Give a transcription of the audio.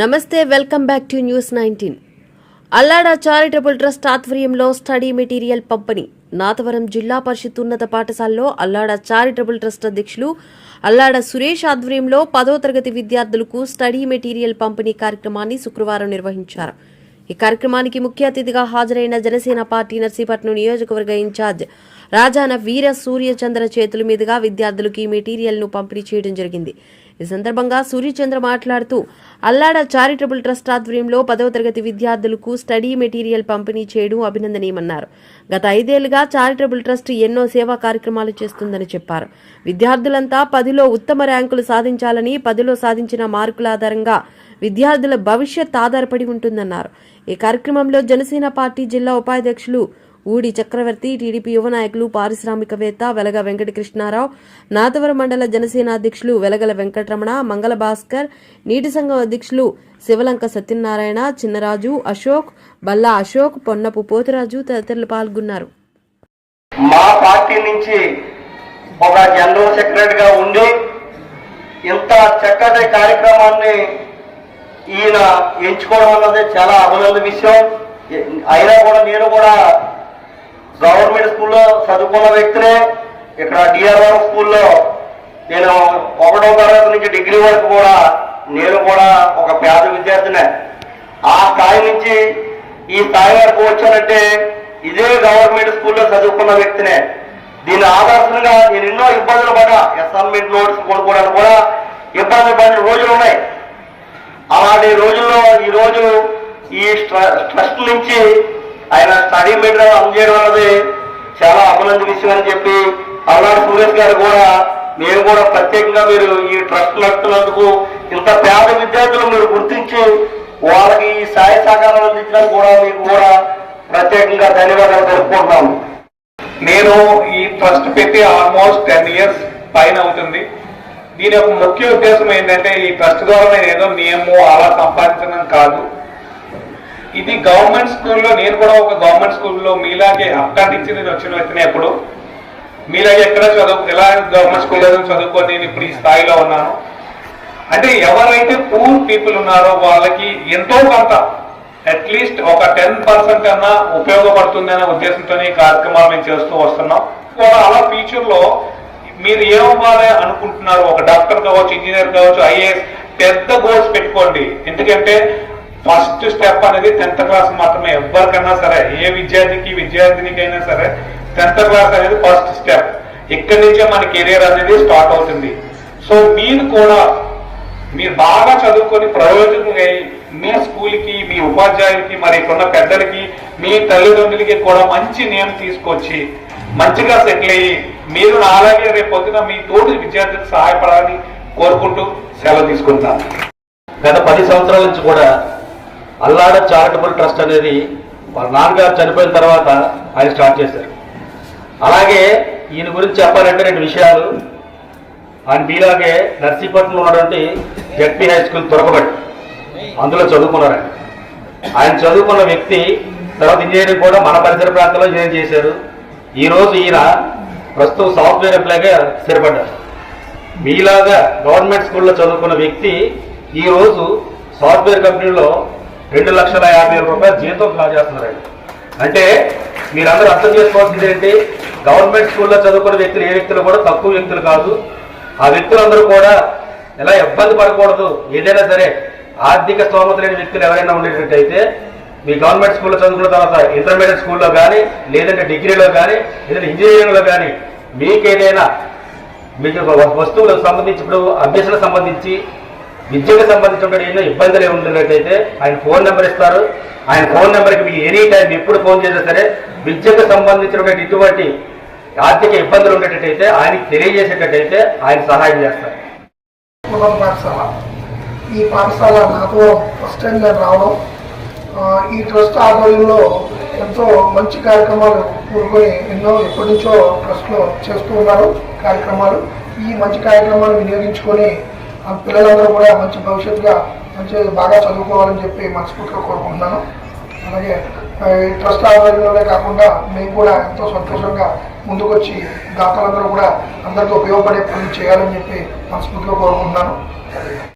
నమస్తే welcome back to news nineteen. Allada charitable trust ఆధ్వర్యంలో study material పంపిణీ. నాతవరం జిల్లా పరిషత్ ఉన్నత పాఠశాలలో అల్లాడ చారిటబుల్ ట్రస్ట్ అధ్యక్షులు అల్లాడ సురేష్ ఆధ్వర్యంలో పదో తరగతి విద్యార్థులకు స్టడీ మెటీరియల్ పంపిణీ కార్యక్రమాన్ని శుక్రవారం నిర్వహించారు. ఈ కార్యక్రమానికి ముఖ్య అతిథిగా హాజరైన జనసేన పార్టీ నర్సీపట్నం నియోజకవర్గ ఇన్ఛార్జ్ రాజాన వీర సూర్యచంద్ర చేతుల మీదుగా విద్యార్థులకు ఈ మెటీరియల్ను పంపిణీ చేయడం జరిగింది. ఈ సందర్భంగా సూర్యచంద్ర మాట్లాడుతూ అల్లాడ చారిటబుల్ ట్రస్ట్ ఆధ్వర్యంలో పదవ తరగతి విద్యార్థులకు స్టడీ మెటీరియల్ పంపిణీ చేయడం అభినందనీయమన్నారు. గత ఐదేళ్ళుగా చారిటబుల్ ట్రస్ట్ ఎన్నో సేవా కార్యక్రమాలు చేస్తుందని చెప్పారు. విద్యార్థులంతా పదిలో ఉత్తమ ర్యాంకులు సాధించాలని పదిలో సాధించిన మార్కుల ఆధారంగా విద్యార్థుల భవిష్యత్ ఆధారపడి ఉంటుందన్నారు. ఈ కార్యక్రమంలో జనసేన పార్టీ జిల్లా ఉపాధ్యక్షులు ఊడి చక్రవర్తి టీడీపీ యువ నాయకులు పారిశ్రామికవేత్త వెలగ వెంకటకృష్ణారావు నాతవరం మండల జనసేన అధ్యక్షులు వెలగల వెంకటరమణ మంగళ భాస్కర్ నీటి సంఘం అధ్యక్షులు శివలంక సత్యనారాయణ చిన్నరాజు అశోక్ బల్లా అశోక్ పొన్నపు పోతురాజు తదితరులు పాల్గొన్నారు. మా పార్టీ నుంచి ఒక జనరల్ సెక్రటరీగా ఉండి ఇంత చక్కటి కార్యక్రమాన్ని ఈయన ఎంచుకోవడం అన్నది చాలా అభినంద విషయం. అయినా కూడా నేను కూడా గవర్నమెంట్ స్కూల్లో చదువుకున్న వ్యక్తినే ఇక్కడ డిఆర్ఆర్ స్కూల్లో. నేను ఒకటో తరగతి నుంచి డిగ్రీ వరకు కూడా నేను కూడా ఒక పేద విద్యార్థినే. ఆ స్థాయి నుంచి ఈ స్థాయి వరకు వచ్చానంటే ఇదే గవర్నమెంట్ స్కూల్లో చదువుకున్న వ్యక్తినే. దీని ఆదర్శంగా నేను ఎన్నో ఇబ్బందులు పడ్డా. అసైన్మెంట్ నోట్స్ కొనుక్కోవడానికి కూడా ఇబ్బందులు పడిన రోజులు ఉన్నాయి. అలాంటి రోజుల్లో ఈ రోజు ఈ స్ట్ర- ట్రస్ట్ నుంచి ఆయన స్టడీ మెటీరియల్ అందజేయడం అన్నది చాలా అభినందన విషయం అని చెప్పి అల్లాడు సురేష్ గారు కూడా మేము కూడా ప్రత్యేకంగా మీరు ఈ ట్రస్ట్ నడుపుతున్నందుకు ఇంత పేద విద్యార్థులు మీరు గుర్తించి వాళ్ళకి ఈ సాయ సహకారం అందించడానికి కూడా మీకు కూడా ప్రత్యేకంగా ధన్యవాదాలు తెలుపుకుంటున్నాము నేను ఈ ట్రస్ట్ పెట్టి ఆల్మోస్ట్ టెన్ ఇయర్స్ పైన అవుతుంది. దీని యొక్క ముఖ్య ఉద్దేశం ఏంటంటే ఈ ట్రస్ట్ ద్వారా నేను ఏదో మేము అలా సంపాదించడం కాదు. ఇది గవర్నమెంట్ స్కూల్లో నేను కూడా ఒక గవర్నమెంట్ స్కూల్లో మీలాగే అక్కడి నుంచి నేను వచ్చిన వ్యక్తిని ఎప్పుడు. మీలాగే ఎక్కడ చదువు ఎలా గవర్నమెంట్ స్కూల్లో చదువుకొని నేను ఇప్పుడు ఈ స్థాయిలో ఉన్నాను. అంటే ఎవరైతే పూర్ పీపుల్ ఉన్నారో వాళ్ళకి ఎంతో కొంత అట్లీస్ట్ ఒక టెన్ పర్సెంట్ అన్నా ఉపయోగపడుతుందనే ఉద్దేశంతో ఈ కార్యక్రమాలు మేము చేస్తూ వస్తున్నాం. కూడా అలా ఫ్యూచర్లో మీరు ఏమవ్వాలి అనుకుంటున్నారు? ఒక డాక్టర్ కావచ్చు ఇంజనీర్ కావచ్చు ఐఏఎస్ పెద్ద గోల్స్ పెట్టుకోండి. ఎందుకంటే ఫస్ట్ స్టెప్ అనేది టెన్త్ క్లాస్ మాత్రమే. ఎవరికైనా సరే ఏ విద్యార్థికి విద్యార్థినికైనా సరే టెన్త్ క్లాస్ అనేది ఫస్ట్ స్టెప్. ఇక్కడి నుంచే మన కెరీర్ అనేది స్టార్ట్ అవుతుంది. సో మీరు కూడా మీరు బాగా చదువుకొని ప్రయోజకులై మీ స్కూల్కి మీ ఉపాధ్యాయులకి మరి ఇక్కడున్న పెద్దలకి మీ తల్లిదండ్రులకి కూడా మంచి నేమ్ తీసుకొచ్చి మంచిగా సెటిల్ అయ్యి మీరు అలాగే రేపు మీ తోటి విద్యార్థులకు సహాయపడాలని కోరుకుంటూ సెలవు తీసుకుంటాను గత పది సంవత్సరాల నుంచి కూడా అల్లాడ చారిటబుల్ ట్రస్ట్ అనేది వాళ్ళ నాన్నగారు చనిపోయిన తర్వాత ఆయన స్టార్ట్ చేశారు. అలాగే ఈయన గురించి చెప్పాలంటే రెండు విషయాలు. ఆయన మీలాగే నర్సీపట్నంలో ఉన్నటువంటి జడ్పీ హై స్కూల్ దొరకబడి అందులో చదువుకున్నారు ఆయన. ఆయన చదువుకున్న వ్యక్తి తర్వాత ఇంజనీరింగ్ కూడా మన పరిసర ప్రాంతంలో ఇంజనీరింగ్ చేశారు. ఈరోజు ఈయన ప్రస్తుతం సాఫ్ట్వేర్ ఎంప్లాయ్గా స్థిరపడ్డారు. మీలాగా గవర్నమెంట్ స్కూల్లో చదువుకున్న వ్యక్తి ఈరోజు సాఫ్ట్వేర్ కంపెనీలో రెండు లక్షల యాభై వేల రూపాయలు జీతం డ్రా చేస్తున్నారు అంటే మీరందరూ అర్థం చేసుకోవాల్సింది ఏంటి? గవర్నమెంట్ స్కూల్లో చదువుకున్న వ్యక్తులు ఏ వ్యక్తులు కూడా తక్కువ వ్యక్తులు కాదు. ఆ వ్యక్తులందరూ కూడా ఎలా ఇబ్బంది పడకూడదు. ఏదైనా సరే ఆర్థిక స్తోమత లేని వ్యక్తులు ఎవరైనా ఉండేటట్టయితే మీ గవర్నమెంట్ స్కూల్లో చదువుకున్న తర్వాత ఇంటర్మీడియట్ స్కూల్లో కానీ లేదంటే డిగ్రీలో కానీ లేదంటే ఇంజనీరింగ్లో కానీ మీకు ఏదైనా మీకు వస్తువులకు సంబంధించి ఇప్పుడు అభ్యసనకు సంబంధించి విద్యకు సంబంధించిన ఎన్నో ఇబ్బందులు ఏమి ఉన్నట్టయితే ఆయన ఫోన్ నెంబర్ ఇస్తారు. ఆయన ఫోన్ నెంబర్కి మీకు ఎనీ టైం ఎప్పుడు ఫోన్ చేసినా సరే విద్యకు సంబంధించినటువంటి ఇటువంటి ఆర్థిక ఇబ్బందులు ఉండేటట్టయితే ఆయనకి తెలియజేసేటట్టయితే ఆయన సహాయం చేస్తారు. పాఠశాల. ఈ పాఠశాల నాకు ఫస్ట్ టైం నేను రావడం ఈ ట్రస్ట్ ఆధ్వర్యంలో ఎంతో మంచి కార్యక్రమాలు కూరుకొని ఎన్నో ఎప్పటి నుంచో ట్రస్ట్లో చేస్తూ ఉన్నారు కార్యక్రమాలు. ఈ మంచి కార్యక్రమాలు వినియోగించుకొని పిల్లలందరూ కూడా మంచి భవిష్యత్తుగా మంచి బాగా చదువుకోవాలని చెప్పి మనస్ఫూర్తిగా కోరుకుంటున్నాను. అలాగే ఈ ట్రస్ట్ ఆధ్వర్యంలోనే కాకుండా మేము కూడా ఎంతో సంతోషంగా ముందుకొచ్చి దాతలందరూ కూడా అందరికీ ఉపయోగపడే పనులు చేయాలని చెప్పి మనస్ఫూర్తిగా కోరుకుంటున్నాను.